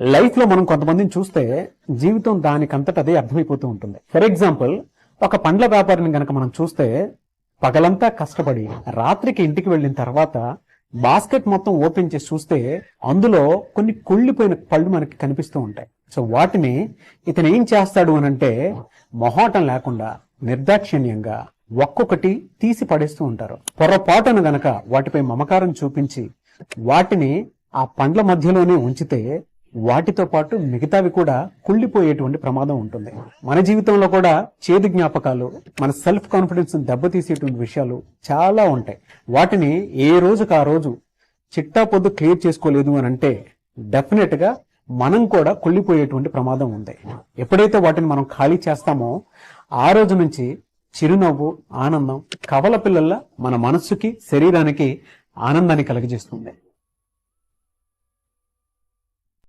లైఫ్లో మనం కొంతమందిని చూస్తే జీవితం దానికంతట అదే అర్థమైపోతూ ఉంటుంది. ఫర్ ఎగ్జాంపుల్ ఒక పండ్ల వ్యాపారిని గనక మనం చూస్తే పగలంతా కష్టపడి రాత్రికి ఇంటికి వెళ్ళిన తర్వాత బాస్కెట్ మొత్తం ఓపెన్ చేసి చూస్తే అందులో కొన్ని కుళ్ళిపోయిన పళ్ళు మనకి కనిపిస్తూ ఉంటాయి. సో వాటిని ఇతను ఏం చేస్తాడు అని అంటే మొహాటం లేకుండా నిర్దాక్షిణ్యంగా ఒక్కొక్కటి తీసి పడేస్తూ ఉంటారు. పొరపాటును గనక వాటిపై మమకారం చూపించి వాటిని ఆ పండ్ల మధ్యలోనే ఉంచితే వాటితో పాటు మిగతావి కూడా కుళ్ళిపోయేటువంటి ప్రమాదం ఉంటుంది. మన జీవితంలో కూడా చేదు జ్ఞాపకాలు మన సెల్ఫ్ కాన్ఫిడెన్స్ దెబ్బతీసేటువంటి విషయాలు చాలా ఉంటాయి. వాటిని ఏ రోజుకు ఆ రోజు చిట్టా పొద్దు క్లియర్ చేసుకోలేదు అని అంటే డెఫినెట్గా మనం కూడా కుళ్ళిపోయేటువంటి ప్రమాదం ఉంది. ఎప్పుడైతే వాటిని మనం ఖాళీ చేస్తామో ఆ రోజు నుంచి చిరునవ్వు ఆనందం కవల పిల్లల్లా మన మనస్సుకి శరీరానికి ఆనందాన్ని కలిగజేస్తుంది.